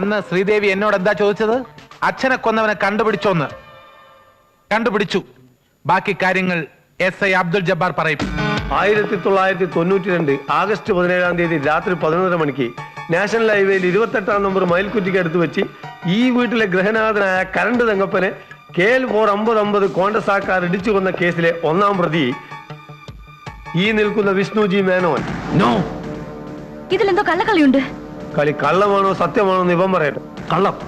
അന്ന് ശ്രീദേവി എന്നോട് എന്താ ചോദിച്ചത്? അച്ഛനെ കൊന്നവനെ കണ്ടുപിടിച്ചോന്ന്. കണ്ടുപിടിച്ചു. ബാക്കി കാര്യങ്ങൾ എസ് ഐ അബ്ദുൽ ജബ്ബാർ പറയും. ആയിരത്തി തൊള്ളായിരത്തി തൊണ്ണൂറ്റി രണ്ട് ആഗസ്റ്റ് പതിനേഴാം തീയതി രാത്രി പതിനൊന്നര മണിക്ക് നാഷണൽ ഹൈവേയിൽ ഇരുപത്തെട്ടാം നമ്പർ മയിൽക്കുറ്റിക്ക് അടുത്ത് വെച്ച് ഈ വീട്ടിലെ ഗ്രഹനാഥനായ കരണ്ട് തങ്കപ്പനെ കെ എൽ ഫോർ അമ്പത് അമ്പത് കോണ്ടസാക്കാർ ഇടിച്ചു കൊന്ന കേസിലെ ഒന്നാം പ്രതി ഈ നിൽക്കുന്ന വിഷ്ണുജി മേനോൻ. നോ ഇതിലെന്തോ കള്ളക്കളിയുണ്ട്. കളി കള്ളമാണോ സത്യമാണോ എന്ന് ഇവൻ പറയട്ടെ. കള്ളം.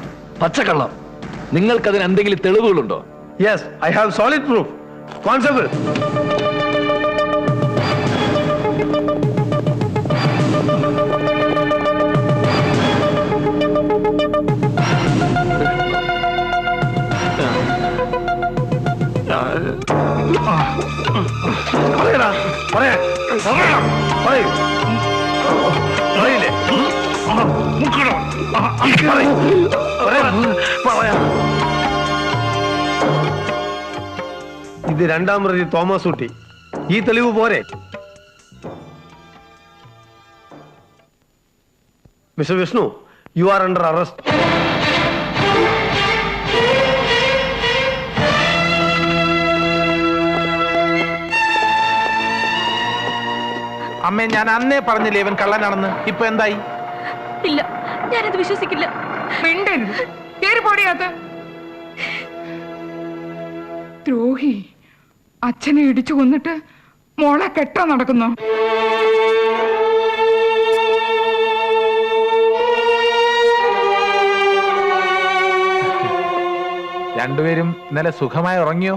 പച്ചക്കള്ളം. നിങ്ങൾക്കതിന് എന്തെങ്കിലും തെളിവുകളുണ്ടോ? Yes I have solid proof constable പറയടാ പറയാ. പറയില്ലേ പറയൂ. പറയാ. പറയാ ഇത് രണ്ടാം പ്രതി തോമസ് ഊട്ടി ഈ തെളിവ് പോരെ? Mister Vishnu you are under arrest അമ്മേ ഞാൻ അന്നേ പറഞ്ഞില്ലേ ഇവൻ കള്ളനാണെന്ന്? ഇപ്പൊ എന്തായി? ഇല്ല ഞാനത് വിശ്വസിക്കില്ല. മിണ്ടരുത്. ദ്രോഹി അച്ഛനെ ഇടിച്ചു കൊന്നിട്ട് മോളെ കെട്ടാൻ നടക്കുന്നു? രണ്ടുപേരും ഇന്നലെ സുഖമായി ഉറങ്ങിയോ?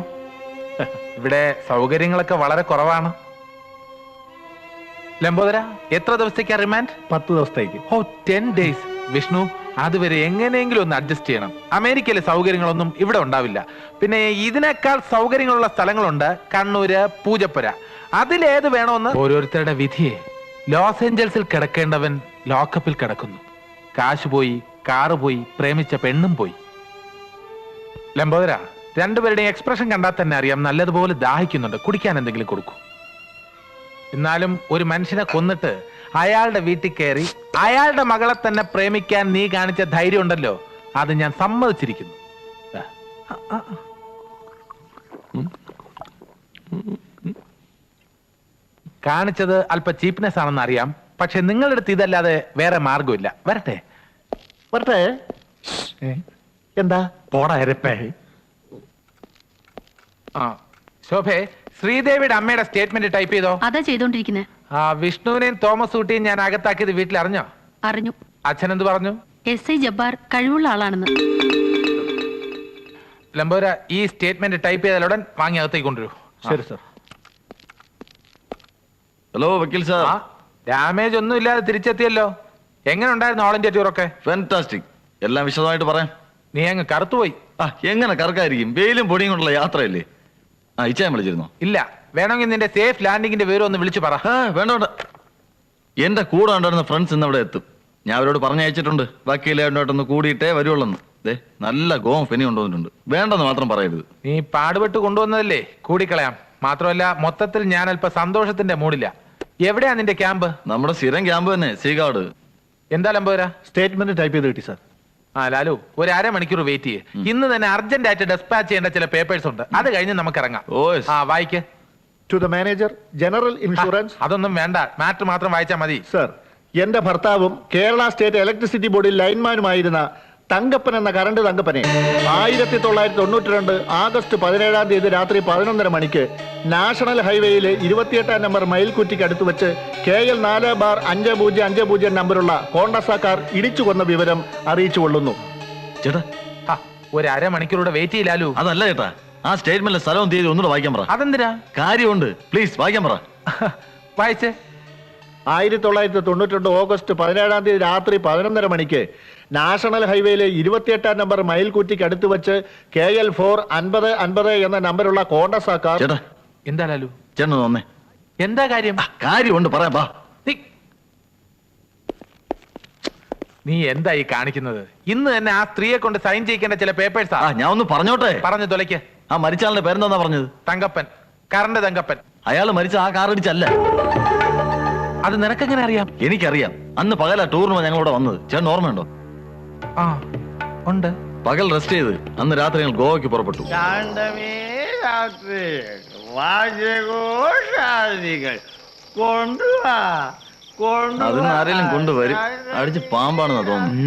ഇവിടെ സൗകര്യങ്ങളൊക്കെ വളരെ കുറവാണ്. ലംബോദര എത്ര ദിവസത്തേക്കാ റിമാൻഡ് പത്ത് ദിവസത്തേക്ക്. ഓ ടെൻ ഡേയ്സ് വിഷ്ണു അതുവരെ എങ്ങനെയെങ്കിലും ഒന്ന് അഡ്ജസ്റ്റ് ചെയ്യണം. അമേരിക്കയിലെ സൗകര്യങ്ങളൊന്നും ഇവിടെ ഉണ്ടാവില്ല. പിന്നെ ഇതിനേക്കാൾ സൗകര്യങ്ങളുള്ള സ്ഥലങ്ങളുണ്ട് കണ്ണൂര് പൂജപ്പുര. അതിലേത് വേണമെന്ന് ഓരോരുത്തരുടെ വിധിയെ. ലോസ് ഏഞ്ചൽസിൽ കിടക്കേണ്ടവൻ ലോക്കപ്പിൽ കിടക്കുന്നു. കാശ് പോയി കാറ് പോയി പ്രേമിച്ച പെണ്ണും പോയി. ലംബോദര രണ്ടുപേരുടെയും എക്സ്പ്രഷൻ കണ്ടാൽ തന്നെ അറിയാം നല്ലതുപോലെ ദാഹിക്കുന്നുണ്ട്. കുടിക്കാൻ എന്തെങ്കിലും കൊടുക്കൂ. എന്നാലും ഒരു മനുഷ്യനെ കൊന്നിട്ട് അയാളുടെ വീട്ടിൽ കയറി അയാളുടെ മകളെ തന്നെ പ്രേമിക്കാൻ നീ കാണിച്ച ധൈര്യം ഉണ്ടല്ലോ. അത് ഞാൻ സമ്മതിച്ചിരിക്കുന്നു. കാണിച്ചത് അല്പ ചീപ്നെസ് ആണെന്ന് അറിയാം. പക്ഷെ നിങ്ങളുടെ അടുത്ത് ഇതല്ലാതെ വേറെ മാർഗമില്ല വരട്ടെ. വരട്ടെ. എന്താ? പോടാ എരപ്പേ ആ ശോഭേ ശ്രീദേവിയുടെ അമ്മയുടെ സ്റ്റേറ്റ്മെന്റ് ടൈപ്പ് ചെയ്തോ? അതാ ചെയ്തോണ്ടിരിക്കുന്നത് ആ വിഷ്ണുവിനെയും തോമസ് ഊട്ടിയും ഞാൻ അകത്താക്കിയത് വീട്ടിൽ അറിഞ്ഞോ. അറിഞ്ഞു അച്ഛൻ എന്ത് പറഞ്ഞു? എസ് ഐ ജബ്ബാർ കഴിവുള്ള ആളാണെന്ന്. ലംബോര ഈ സ്റ്റേറ്റ്മെന്റ് ടൈപ്പ് ചെയ്താലുടൻ വാങ്ങി അകത്തേക്ക് കൊണ്ടുവരൂ. ശരി സർ. ഹലോ വക്കീൽ സർ. ആ ഡാമേജ് ഒന്നും ഇല്ലാതെ തിരിച്ചെത്തിയല്ലോ. എങ്ങനെ ഉണ്ടായിരുന്നു ഓൾ ഇന്ത്യ ടൂറൊക്കെ? ഫാന്റാസ്റ്റിക് എല്ലാം വിശദമായിട്ട് പറയാം. നീ അങ്ങ് കറുത്തുപോയി. ആ എങ്ങനെ കറക്കായിരിക്കും? വെയിലും പൊടിയും കൊണ്ടുള്ള യാത്രയല്ലേ? ആ ഇച്ചാൻ വിളിച്ചിരുന്നോ? ഇല്ല. വേണമെങ്കിൽ നിന്റെ സേഫ് ലാൻഡിങ്ങിന്റെ വിവരം ഒന്ന് വിളിച്ചു പറ. ആ വേണ്ട വേണ്ട എന്റെ കൂടെ ഉണ്ടായിരുന്ന ഫ്രണ്ട്സ് ഇന്ന് അവിടെ എത്തും. ഞാൻ അവരോട് പറഞ്ഞയച്ചിട്ടുണ്ട്. വക്കീലായിട്ടൊന്ന് കൂടിയിട്ടേ വരുവുള്ളെന്ന്. ദേ നല്ല ഗോം ഫെനി കൊണ്ടുവന്നിട്ടുണ്ട്. വേണ്ടെന്ന് മാത്രം പറയരുത്. നീ പാടുപെട്ട് കൊണ്ടുവന്നതല്ലേ? കൂടിക്കളയാം. മാത്രമല്ല മൊത്തത്തിൽ ഞാൻ അല്പ സന്തോഷത്തിന്റെ മൂടില്ല. എവിടെയാ നിന്റെ ക്യാമ്പ്? നമ്മുടെ സ്ഥിരം ക്യാമ്പ് തന്നെ സീകാട്. എന്താ ലംബോര? സ്റ്റേറ്റ്മെന്റ് ടൈപ്പ് ചെയ്ത് കിട്ടി സർ. ആ ലാലു ഒരു അരമണിക്കൂർ വെയിറ്റ് ചെയ്യേ. ഇന്ന് തന്നെ അർജന്റ് ആയിട്ട് ഡെസ്പാച്ച് ചെയ്യേണ്ട ചില പേപ്പേഴ്സ് ഉണ്ട്. അത് കഴിഞ്ഞ് നമുക്ക് ഇറങ്ങാം. ഓ ആ വായിക്ക്. To the manager general insurance അതൊന്നും വേണ്ട. മാറ്റർ മാത്രം വായിച്ചാൽ മതി. സർ എന്റെ ഭർത്താവും കേരള സ്റ്റേറ്റ് ഇലക്ട്രിസിറ്റി ബോർഡിൽ ലൈൻമാനുമായിരുന്ന തങ്കപ്പൻ എന്ന കറണ്ട് തങ്കപ്പനെ. ആയിരത്തി തൊള്ളായിരത്തി തൊണ്ണൂറ്റി രണ്ട് ആഗസ്റ്റ് പതിനേഴാം തീയതി രാത്രി പതിനൊന്നര മണിക്ക് നാഷണൽ ഹൈവേയിലെ ഇരുപത്തിയെട്ടാം നമ്പർ മയിൽക്കുറ്റിക്ക് അടുത്ത് വെച്ച് കെ എൽ നാല് ബാർ അഞ്ച് പൂജ്യം അഞ്ച് പൂജ്യം നമ്പറുള്ള കോണ്ടസ കാർ ഇടിച്ചു കൊന്ന വിവരം അറിയിച്ചു കൊള്ളുന്നു. ചേട്ടാ. ആ, ഒരു അരമണിക്കൂറൂടെ വെയിറ്റ് ചെയ്യലാലു അതല്ല ചേട്ടാ. ആ സ്റ്റേറ്റ്മെന്റ് സ്ഥലവും തീയതി ഒന്നുകൂടെ വായിക്കാൻ പറ. അതെന്തിനാ? കാര്യമുണ്ട്. പ്ലീസ് വായിക്കാൻ പറ. വായിച്ചേ. ആയിരത്തി തൊള്ളായിരത്തി തൊണ്ണൂറ്റി രണ്ട് ഓഗസ്റ്റ് പതിനേഴാം തീയതി രാത്രി പതിനൊന്നര മണിക്ക് നാഷണൽ ഹൈവേയിലെ ഇരുപത്തിയെട്ടാം നമ്പർ മയിൽകുറ്റിക്ക് അടുത്ത് വെച്ച് കെ എൽ ഫോർ അൻപത് അൻപത് എന്ന നമ്പറുള്ള കോണ്ടസ കാർ ചേട്ടാ. എന്താ ലാലു? ചേട്ടൻ തോന്നേ എന്താ കാര്യം? കാര്യമുണ്ട് പറയാ നീ- എന്തായി എന്താ ഈ കാണിക്കുന്നത്? ഇന്ന് തന്നെ ആ സ്ത്രീയെ കൊണ്ട് സൈൻ ചെയ്യിക്കേണ്ട ചില പേപ്പേഴ്സാ ആ. ഞാൻ ഒന്ന് പറഞ്ഞോട്ടെ? പറഞ്ഞു തൊലയ്ക്ക്. ആ മരിച്ചാളിന്റെ പേരെന്താ പറഞ്ഞത്? തങ്കപ്പൻ. കറണ്ട് തങ്കപ്പൻ. അയാൾ മരിച്ച ആ കാർ ഇടിച്ചല്ല. അത് നിനക്കെങ്ങനെ അറിയാം? എനിക്കറിയാം. അന്ന് പകല ടൂറിന് ഞങ്ങളിവിടെ വന്നത്. ചേട്ടൻ ഓർമ്മയുണ്ടോ? ആ ഉണ്ട്. പകൽ റെസ്റ്റ് ചെയ്ത് അന്ന് രാത്രി ഞങ്ങൾ ഗോവയ്ക്ക് പുറപ്പെട്ടു. ശാന്തമേ രാത്രി. വാചകോഷാദികൾ. കൊണ്ടുവാ. അതിന് ആരെങ്കിലും കൊണ്ടുവരും. അടിച്ച് പാമ്പാണെന്ന് തോന്നുന്നു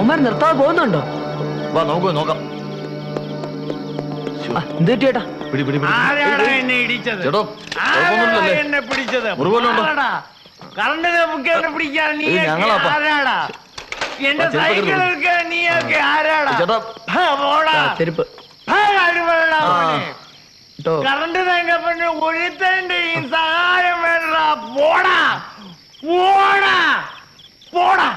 ഒമർ നിർത്താതെ പോകുന്നുണ്ടോ? വാ നോക്കൂ. നോക്കാം എന്ത് പറ്റി ചേട്ടാ പിടി പിടി ആരാടാ എന്നെ ഇടിച്ചത്? ചേട്ടോ ആരാടാ കുഴപ്പമൊന്നുമില്ലല്ലേ? എന്നെ പിടിച്ചത്? ആരാടാ? കറണ്ട് നമുക്ക് എന്നെ പിടിക്കാൻ നീ ഇത് ഞങ്ങളാപ്പാ. ആരാടാ? എന്റെ ആ, ചെരുപ്പ് സൈക്കിൾ എടുക്ക്. എടുക്കാൻ നീയൊക്കെ ആരാടാ? ചേട്ടാ. ഹാ, പോടാ. ആ, ചെരുപ്പ്. ഹാ, കഴിവുള്ളടാ മോനെ. കേട്ടോ കറണ്ട് തങ്കപ്പന് ഒരുത്തന്റെയും സഹായം വേണ്ട പോടാ. പോടാ. പോടാ.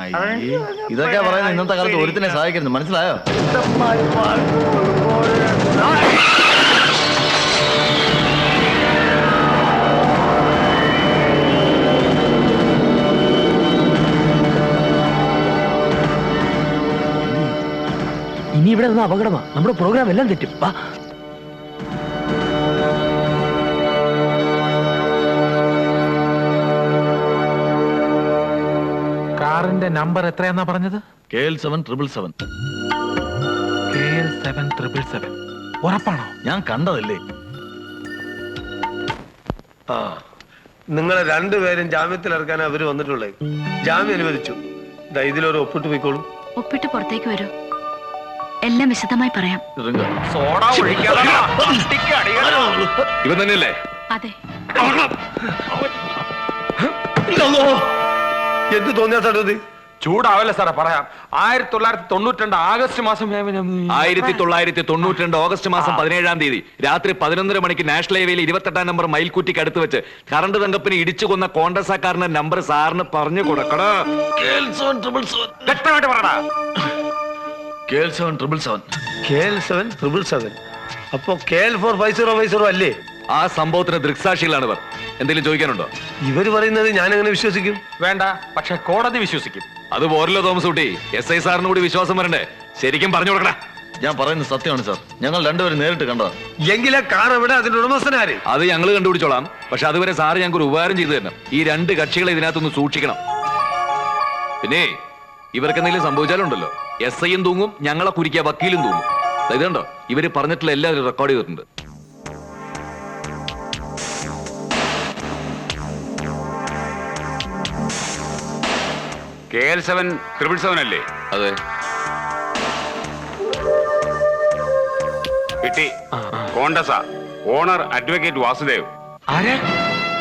അയ്യേ. ഇതൊക്കെ പറയുന്നത് ഇന്നത്തെ കാലത്ത് ഒരുത്തിനെ സഹായിക്കരുത്. മനസ്സിലായോ? ഇനി ഇവിടെ നിന്ന് അപകടമാ. നമ്മുടെ പ്രോഗ്രാം എല്ലാം തെറ്റും. വാ. കാറിന്റെ നമ്പർ എത്രയാന്നാ പറഞ്ഞത്? K L seven triple seven. K L seven triple seven. ഉറപ്പാണോ? ഞാൻ കണ്ടതല്ലേ? ആ നിങ്ങളെ രണ്ടുപേരും ജാമ്യത്തിൽ ഇറക്കാൻ അവർ വന്നിട്ടുള്ളേ. ജാമ്യം അനുവദിച്ചു. ദാ ഇതിലൊരു ഒപ്പിട്ട് പോയിക്കോളൂ. ഒപ്പിട്ട് പുറത്തേക്ക് വരൂ. എല്ലാം വിശദമായി പറയാം. ഇറങ്ങ. ഇവൻ തന്നെയല്ലേ? അതെ. എന്ത് തോന്നിയാ സാറേ ഇത്? ചൂടാവല്ലേ സാറേ പറയാം. ആയിരത്തി തൊള്ളായിരത്തി തൊണ്ണൂറ്റി രണ്ട് ആഗസ്റ്റ് മാസം ആയിരത്തി തൊള്ളായിരത്തി തൊണ്ണൂറ്റി രണ്ട് ഓഗസ്റ്റ് മാസം പതിനേഴാം തീയതി. രാത്രി പതിനൊന്നര മണിക്ക് നാഷണൽ ഹൈവേയിൽ ഇരുപത്തെട്ടാം നമ്പർ മയിൽക്കുറ്റിക്ക് അടുത്ത് വെച്ച് കറണ്ട് തങ്കപ്പിന് ഇടിച്ചു കൊന്ന കോൺഗ്രസ്സാക്കാരന്റെ നമ്പർ സാറിന് പറഞ്ഞു കൊടുക്കണോ K L seven triple seven. വ്യക്തമായിട്ട് പറയടാ. K seven triple seven. K seven triple seven. അപ്പോ K four five zero five zero അല്ലേ? ആ സംഭവത്തിന് ദൃക്സാക്ഷികളാണ് ഇവർ എന്തെങ്കിലും ചോദിക്കാനുണ്ടോ? ഇവർ പറയുന്നത് ഞാൻ എങ്ങനെ വിശ്വസിക്കും? വേണ്ട പക്ഷെ കോടതി വിശ്വസിക്കും. അത് പോരല്ലോ തോമസ് കുട്ടി എസ് ഐ സാറിന് കൂടി വിശ്വാസം വരണ്ടേ. ശരിക്കും പറഞ്ഞു കൊടുക്കണ ഞാൻ പറയുന്നത് സത്യമാണ് സാർ. ഞങ്ങൾ രണ്ടുപേരും നേരിട്ട് കണ്ടതാ. എങ്കിലെ കാർ എവിടെ? അതിന്റെ ഉടമസ്ഥനാര്? അത് ഞങ്ങൾ കണ്ടുപിടിച്ചോളാം. പക്ഷെ അതുവരെ സാറ് ഞങ്ങൾക്ക് ഒരു ഉപകാരം ചെയ്തു തരണം. ഈ രണ്ട് കക്ഷികളെ ഇതിനകത്തൊന്ന് സൂക്ഷിക്കണം. പിന്നെ ഇവർക്ക് എന്തെങ്കിലും സംഭവിച്ചാലുണ്ടല്ലോ. എസ് ഐയും തൂങ്ങും ഞങ്ങളെ കുരിക്കുക വക്കീലും തൂങ്ങും. ഇതുണ്ടോ? കണ്ടോ ഇവർ പറഞ്ഞിട്ടുള്ള എല്ലാവരും റെക്കോർഡ് ചെയ്തിട്ടുണ്ട്. K L seven triple seven അല്ലേ? അതെ. കിട്ടി. കോണ്ടസ. Owner advocate Vasudev. ആരെ?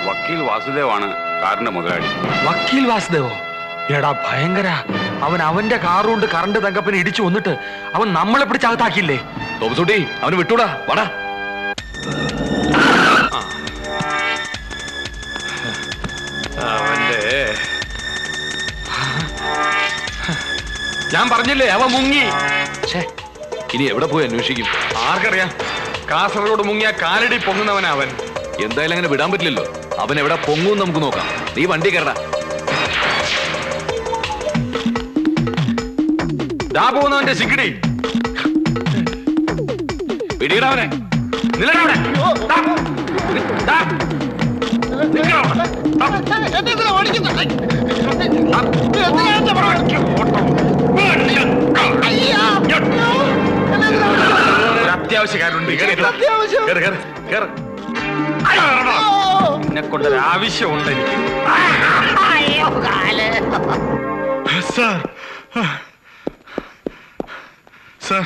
വക്കീൽ വാസുദേവ് ആണ് കാറിന്റെ മുതലാളി. വക്കീൽ വാസുദേവോ? എടാ ഭയങ്കര. അവൻ അവന്റെ കാറുകൊണ്ട് കറണ്ട് തങ്കപ്പനെ ഇടിച്ചു വന്നിട്ട് അവൻ നമ്മളെ പിടിച്ചകത്താക്കിയില്ലേ തോമസൂട്ടി അവന് വിട്ടൂടാ. വാടാ. ഞാൻ പറഞ്ഞില്ലേ അവ മുങ്ങി. ഇനി എവിടെ പോയി അന്വേഷിക്കും? ആർക്കറിയാം? കാസർഗോഡ് മുങ്ങിയ കാലടി പൊങ്ങുന്നവനാ അവൻ എന്തായാലും അങ്ങനെ വിടാൻ പറ്റില്ലല്ലോ. അവൻ എവിടെ പൊങ്ങും നമുക്ക് നോക്കാം. നീ വണ്ടി കയറടാ. ദാ പോകുന്നവന്റെ സിഗിടി പിടിയിടാ അവനെ. എന്നെ കൊണ്ടൊരു ആവശ്യമുണ്ട് എനിക്ക്. Sir sir.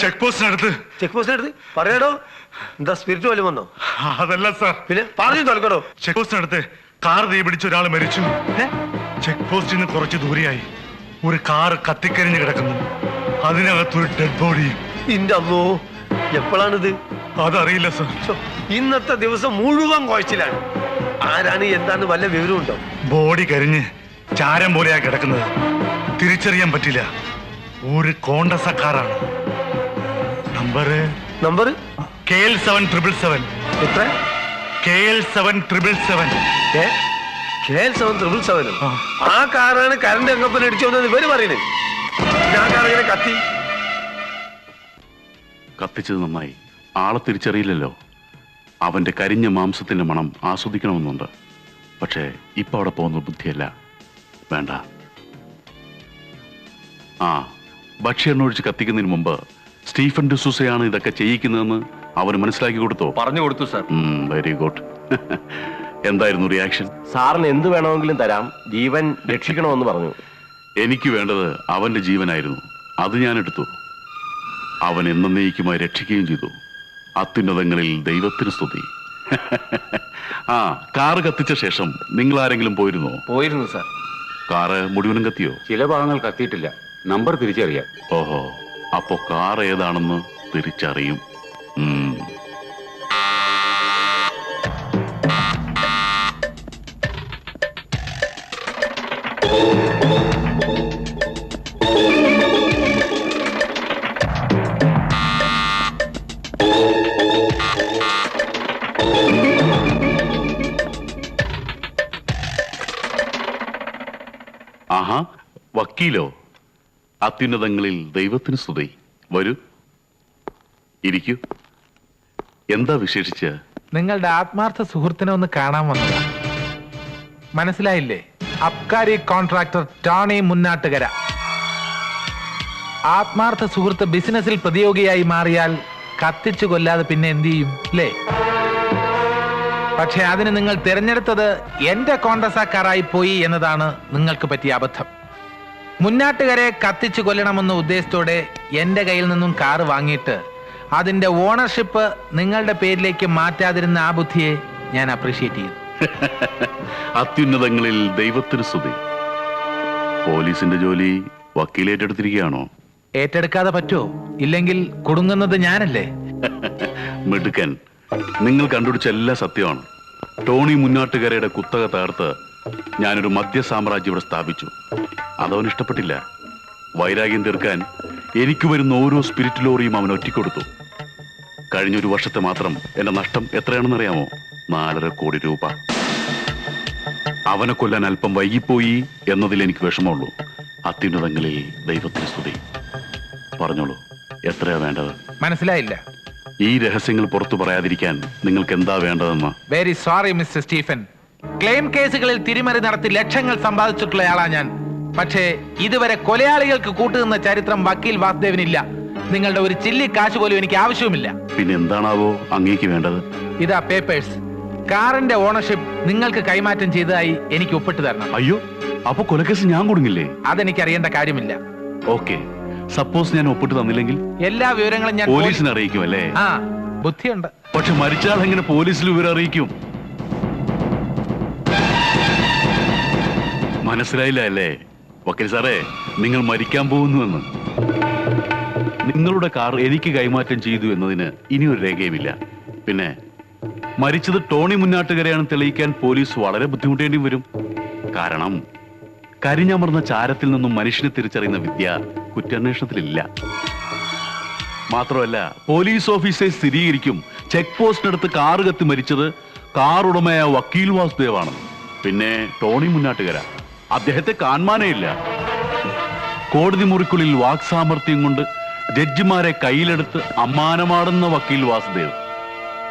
ചെക്ക് പോസ്റ്റിനടുത്ത് ചെക്ക് പോസ്റ്റ് എടുത്ത് പറയാടോ. എന്താ സ്പിരിറ്റ് വല്ലതും വന്നോ? അതല്ല സാർ. പിന്നെ പറഞ്ഞു തോൽക്കടോ ചെക്ക് പോസ്റ്റിനടുത്ത് കാർ തീപിടിച്ച ഒരാൾ മരിച്ചു. ചെക്ക് പോസ്റ്റിൽ നിന്ന് കുറച്ച് ദൂരെയായി. ഒരു കാർ കത്തിക്കരിഞ്ഞ് കിടക്കുന്നു. അതിനകത്തൊരു ഡെഡ് ബോഡി ഇന്റെ അമ്മോ എപ്പോഴാണിത്? അതറിയില്ല സാർ. ഇന്നത്തെ ദിവസം മുഴുവൻ കുഴച്ചിലാണ്. ആരാണ് എന്താന്ന് വല്ല വിവരമുണ്ടോ? ബോഡി കരിഞ്ഞ് ചാരം പോലെയാ കിടക്കുന്നത്. തിരിച്ചറിയാൻ പറ്റില്ല. ഒരു കോണ്ടസക്കാരാണ്. Number number K L seven triple seven. എത്ര? K L seven triple seven. ഏ? കെ എൽ സെവൻ ട്രിപ്പിൾ സെവനും ആ. കാറാണ് കറണ്ട് എങ്ങപ്പൻ അടിച്ചു വന്നത് ഇവർ പറയുന്നത് ഞാൻ കാറിങ്ങനെ കത്തി. കത്തിച്ചത് നന്നായി. ആളെ തിരിച്ചറിയില്ലല്ലോ. അവന്റെ കരിഞ്ഞ മാംസത്തിന്റെ മണം ആസ്വദിക്കണമെന്നുണ്ട്. പക്ഷേ ഇപ്പൊ അവിടെ പോകുന്ന ബുദ്ധിയല്ല. വേണ്ട. ആ ഭക്ഷ്യ ഒഴിച്ച് കത്തിക്കുന്നതിന് മുമ്പ് സ്റ്റീഫൻ ഡിസൂസയാണ് ഇതൊക്കെ ചെയ്യിക്കുന്നതെന്ന് അവന് മനസ്സിലാക്കി കൊടുത്തോ? പറഞ്ഞു കൊടുത്തു സാർ. വെരി ഗുഡ് എന്തായിരുന്നു റിയാക്ഷൻ സാറിന് എന്ത് വേണമെങ്കിലും തരാം. ജീവൻ രക്ഷിക്കണമെന്ന് പറഞ്ഞു. എനിക്ക് വേണ്ടത് അവന്റെ ജീവനായിരുന്നു. അത് ഞാൻ എടുത്തു. അവൻ എന്നേക്കുമായി രക്ഷിക്കുകയും ചെയ്തു. അത്യുന്നതങ്ങളിൽ ദൈവത്തിന് സ്തുതി. ആ കാറ് കത്തിച്ച ശേഷം നിങ്ങൾ ആരെങ്കിലും പോയിരുന്നോ? പോയിരുന്നു സാർ. കാറ് മുഴുവനും കത്തിയോ? ചില ഭാഗങ്ങൾ കത്തിയിട്ടില്ല. നമ്പർ തിരിച്ചറിയാം. ഓഹോ അപ്പോ കാർ ഏതാണെന്ന് തിരിച്ചറിയും. അത്യുന്നതങ്ങളിൽ ദൈവത്തിന് സ്തുതി. വരൂ. ഇരിക്കൂ. എന്താ വിശേഷിച്ച്? നിങ്ങളുടെ ആത്മാർത്ഥ സുഹൃത്തിനെ ഒന്ന് കാണാൻ വന്നതാ. മനസ്സിലായില്ലേ? അബ്കാരി കോൺട്രാക്ടർ ടോണി മുന്നാട്ടുകര. ആത്മാർത്ഥ സുഹൃത്ത് ബിസിനസ്സിൽ പ്രതിയോഗിയായി മാറിയാൽ കത്തിച്ചു കൊല്ലാതെ പിന്നെ എന്ത് ചെയ്യും? അല്ലേ പക്ഷെ അതിന് നിങ്ങൾ തിരഞ്ഞെടുത്തത് എന്റെ കോൺഗ്രസാക്കാരായി പോയി എന്നതാണ് നിങ്ങൾക്ക് പറ്റിയ അബദ്ധം. മുന്നാട്ടുകരെ കത്തിച്ചു കൊല്ലണമെന്ന ഉദ്ദേശത്തോടെ എന്റെ കയ്യിൽ നിന്നും കാറ് വാങ്ങിയിട്ട് അതിന്റെ ഓണർഷിപ്പ് നിങ്ങളുടെ പേരിലേക്ക് മാറ്റാതിരുന്ന ആ ബുദ്ധിയെ ഞാൻ അപ്രീഷിയേറ്റ് ചെയ്തു. അത്യുന്നതങ്ങളിൽ ദൈവത്തിന് സ്തുതി. പോലീസിന്റെ ജോലി വക്കീൽ ഏറ്റെടുത്തിരിക്കുകയാണോ? ഏറ്റെടുക്കാതെ പറ്റോ ഇല്ലെങ്കിൽ കുടുങ്ങുന്നത് ഞാനല്ലേ? മിടുക്കൻ നിങ്ങൾ കണ്ടുപിടിച്ച എല്ലാ സത്യമാണ്. ടോണി മുന്നാട്ടുകരയുടെ കുത്തക തകർത്ത് ഞാനൊരു മദ്യ സാമ്രാജ്യം ഇവിടെ സ്ഥാപിച്ചു. അതവൻ ഇഷ്ടപ്പെട്ടില്ല. വൈരാഗ്യം തീർക്കാൻ എനിക്ക് വരുന്ന ഓരോ സ്പിരിറ്റ് ലോറിയും അവൻ ഒറ്റിക്കൊടുത്തു. കഴിഞ്ഞൊരു വർഷത്തെ മാത്രം എന്റെ നഷ്ടം എത്രയാണെന്നറിയാമോ? നാലര കോടി രൂപ. അവനെ കൊല്ലാൻ അല്പം വൈകിപ്പോയി എന്നതിൽ എനിക്ക് വിഷമമുള്ളൂ. അത്യുന്നതങ്ങളിൽ ദൈവത്തിന് സ്തുതി. പറഞ്ഞോളൂ എത്രയാ വേണ്ടത്? മനസ്സിലായില്ല. ഈ രഹസ്യങ്ങൾ പുറത്തു പറയാതിരിക്കാൻ നിങ്ങൾക്ക് എന്താ വേണ്ടതെന്ന്? Very sorry mister Stephen claim കേസുകളിൽ തിരിമറി നടത്തി ലക്ഷങ്ങൾ സമ്പാദിച്ചിട്ടുള്ള ആളാണ് ഞാൻ. പക്ഷേ ഇതുവരെ കൊലയാളികൾക്ക് കൂട്ടുനിന്ന ചരിത്രം വക്കീൽ വാസുദേവനില്ല. നിങ്ങളുടെ ഒരു ചില്ലി കാശ് പോലും എനിക്ക് ആവശ്യവുമില്ല. പിന്നെ എന്താണാവോ അങ്ങേക്ക് വേണ്ടത്? ഇതാ പേപ്പേഴ്സ് കാറിന്റെ ഓണർഷിപ്പ് നിങ്ങൾക്ക് കൈമാറ്റം ചെയ്തതായി എനിക്ക് ഒപ്പിട്ട് തരണം. അയ്യോ അപ്പൊ കൊലക്കേസ് ഞാൻ കൊടുങ്ങില്ലേ? അതെനിക്ക് അറിയേണ്ട കാര്യമില്ല. ഓക്കെ. സപ്പോസ് ഞാൻ ഒപ്പിട്ട് തന്നില്ലെങ്കിൽ? എല്ലാ വിവരങ്ങളും ഞാൻ പോലീസിനെ അറിയിക്കും അല്ലേ ആ ബുദ്ധിയുണ്ട്. പക്ഷെ മരിച്ചാൽ എങ്ങനെ പോലീസിൽ വിവരം അറിയിക്കും? മനസ്സിലായില്ല അല്ലേ വക്കീൽ സാറേ നിങ്ങൾ മരിക്കാൻ പോകുന്നുവെന്ന്. നിങ്ങളുടെ കാർ എനിക്ക് കൈമാറ്റം ചെയ്തു എന്നതിന് ഇനി ഒരു രേഖയുമില്ല. പിന്നെ മരിച്ചത് ടോണി മുന്നാട്ടുകരെയാണ് തെളിയിക്കാൻ പോലീസ് വളരെ ബുദ്ധിമുട്ടേണ്ടി വരും. കാരണം കരിഞ്ഞമർന്ന ചാരത്തിൽ നിന്നും മനുഷ്യനെ തിരിച്ചറിയുന്ന വിദ്യ കുറ്റാന്വേഷണത്തിലില്ല. മാത്രമല്ല പോലീസ് ഓഫീസേഴ്സ് സ്ഥിരീകരിക്കും. ചെക്ക് പോസ്റ്റിനടുത്ത് കാറ് കത്തി മരിച്ചത് കാർ ഉടമയായ വക്കീൽ വാസുദേവാണ് പിന്നെ ടോണി മുന്നാട്ടുകര. അദ്ദേഹത്തെ കാണാനേ ഇല്ല. കോടതി മുറിക്കുള്ളിൽ വാക്സാമർത്ഥ്യം കൊണ്ട് ജഡ്ജിമാരെ കയ്യിലെടുത്ത് അമ്മാനമാടുന്ന വക്കീൽ വാസുദേവ്.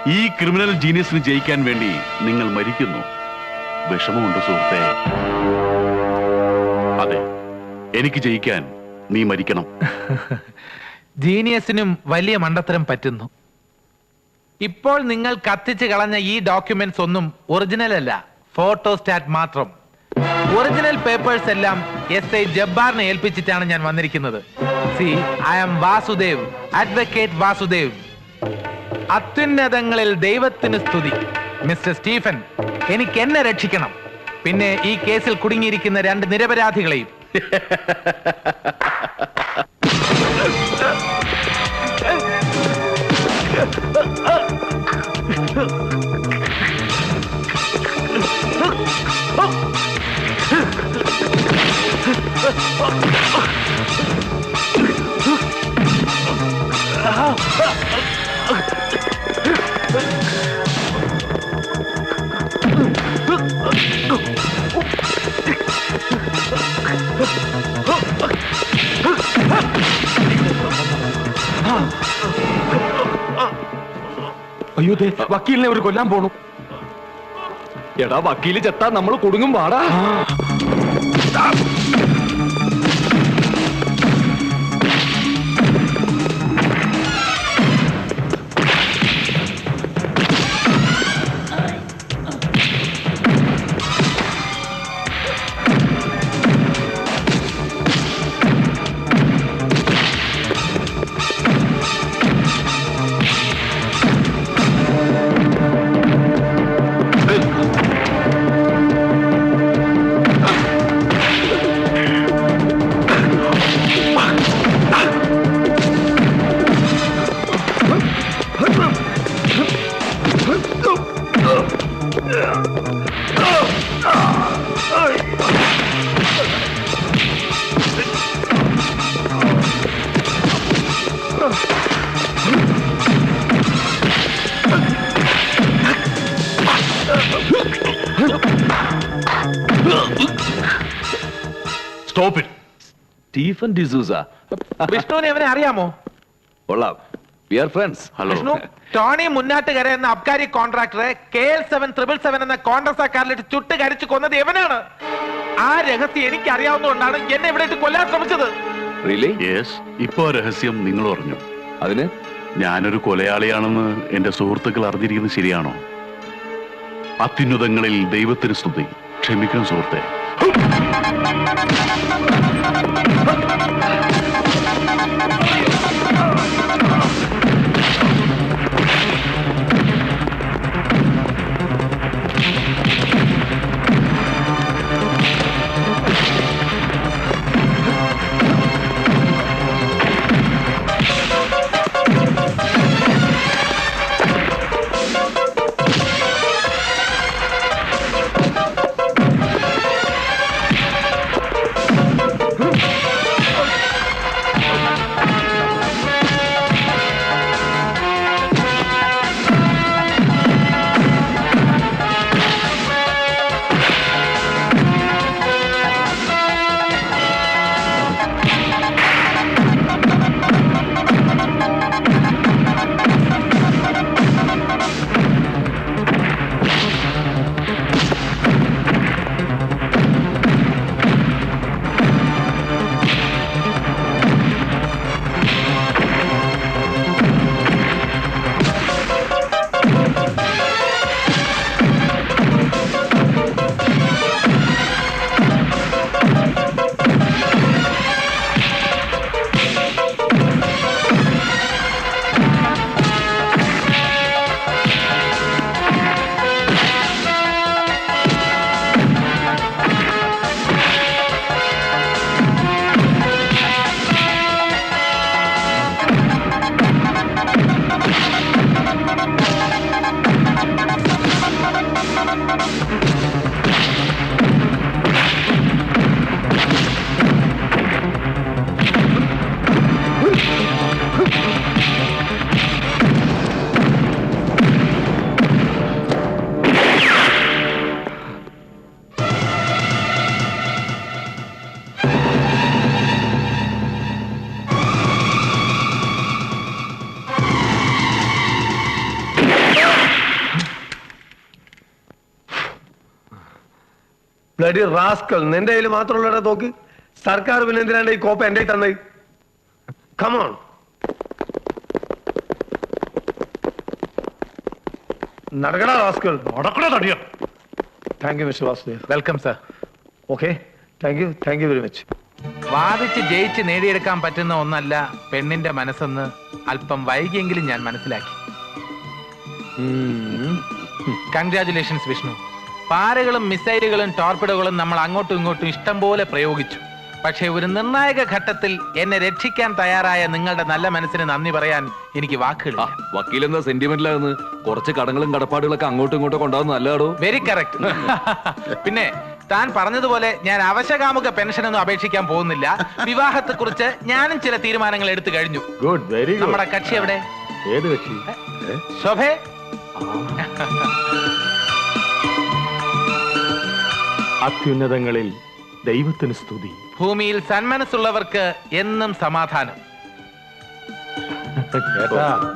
ഈ ക്രിമിനൽ ജീനിയസിന് ജയിക്കാൻ വേണ്ടി നിങ്ങൾ മരിക്കുന്നു. വിഷമമുണ്ട് സുഹൃത്തെ. അതെ എനിക്ക് ജയിക്കാൻ നീ മരിക്കണം. ജീനിയസിനും വലിയ മണ്ടത്തരം പറ്റുന്നു. ഇപ്പോൾ നിങ്ങൾ കത്തിച്ച് കളഞ്ഞ ഈ ഡോക്യുമെന്റ്സ് ഒന്നും ഒറിജിനൽ അല്ല ഫോട്ടോസ്റ്റാറ്റ് മാത്രം. ഒറിജിനൽ പേപ്പേഴ്സ് എല്ലാം എസ് ഐ ജബ്ബാറിനെ ഏൽപ്പിച്ചിട്ടാണ് ഞാൻ വന്നിരിക്കുന്നത്. C I am Vasudev advocate Vasudev അത്യുന്നതങ്ങളിൽ ദൈവത്തിന് സ്തുതി. മിസ്റ്റർ സ്റ്റീഫൻ എനിക്ക് എന്നെ രക്ഷിക്കണം. പിന്നെ ഈ കേസിൽ കുടുങ്ങിയിരിക്കുന്ന രണ്ട് നിരപരാധികളെയും. അയ്യോ വക്കീലിനെ ഒരു കൊല്ലാൻ പോണു. എടാ വക്കീൽ ചെത്താ നമ്മൾ കുടുങ്ങും പാടാ. സ്റ്റീഫൻ ഡിസൂസ. വിഷ്ണുവിനെ അവനെ അറിയാമോ? കൊള്ളാം. We are friends hello Vishnu Tony Munnattukara എന്ന അബ്കാരി കോൺട്രാക്ടറെ K L seven triple seven എന്ന കോൺഗ്രസ് കാറിലിട്ട് ചുട്ട് കരിച്ചു കൊന്നത് എവനാണ്? ആ രഹസ്യം എനിക്ക് അറിയാവുന്നതുകൊണ്ടാണ് എന്നെ ഇവിടെ ഇട്ട് കൊല്ലാൻ ശ്രമിച്ചത്. റിയലി യെസ് ഇപ്പോ രഹസ്യം നിങ്ങൾ പറഞ്ഞു അതിന്? ഞാനൊരു കൊലയാളിയാണെന്ന് എന്റെ സുഹൃത്തുക്കൾ അറിഞ്ഞിരിക്കുന്നത് ശരിയാണോ? അത്യുന്നതങ്ങളിൽ ദൈവത്തിന് സ്തുതി. ക്ഷമിക്കണം സുഹൃത്തെ. Huh? ബ്ലഡി റാസ്കൽ നിന്റെ കയ്യിൽ മാത്രമുള്ള തോക്ക് സർക്കാർ പിന്നെ എന്തിനാണ്ട് ഈ കോപ്പ എന്റെ തന്നെ കമോൺ നടക്കടാ റാസ്കൽ നടക്കടാ തടിയ. Thank you mister Vasudev welcome sir okay thank you thank you very much വാദിച്ച് ജയിച്ച് നേടിയെടുക്കാൻ പറ്റുന്ന ഒന്നല്ല പെണ്ണിന്റെ മനസ്സെന്ന് അല്പം വൈകിയെങ്കിലും ഞാൻ മനസ്സിലാക്കി. കൺഗ്രാചുലേഷൻസ് വിഷ്ണു. പാരകളും മിസൈലുകളും ടോർപിഡോകളും നമ്മൾ അങ്ങോട്ടും ഇങ്ങോട്ടും ഇഷ്ടം പോലെ പ്രയോഗിച്ചു. പക്ഷേ ഒരു നിർണായക ഘട്ടത്തിൽ എന്നെ രക്ഷിക്കാൻ തയ്യാറായ നിങ്ങളുടെ നല്ല മനസ്സിന് നന്ദി പറയാൻ എനിക്ക് വാക്കുകളില്ല. വക്കീലെന്താ സെന്റിമെന്റിലാകുന്നു കുറച്ച് കടങ്ങളും കടപ്പാടുകളൊക്കെ അങ്ങോട്ടും ഇങ്ങോട്ടും കൊണ്ടാവുന്ന നല്ലതാടോ? വെരി കറക്റ്റ് പിന്നെ താൻ പറഞ്ഞതുപോലെ ഞാൻ അവശകാമുക പെൻഷനൊന്നും അപേക്ഷിക്കാൻ പോകുന്നില്ല. വിവാഹത്തെ കുറിച്ച് ഞാനും ചില തീരുമാനങ്ങൾ എടുത്തു കഴിഞ്ഞു. ഗുഡ് വെരി നമ്മുടെ കക്ഷി എവിടെ? ഏത് കക്ഷി? ശോഭേ? അത്യുന്നതങ്ങളിൽ ദൈവത്തിന് സ്തുതി. ഭൂമിയിൽ സന്മനസ്സുള്ളവർക്ക് എന്നും സമാധാനം. കേട്ടാ?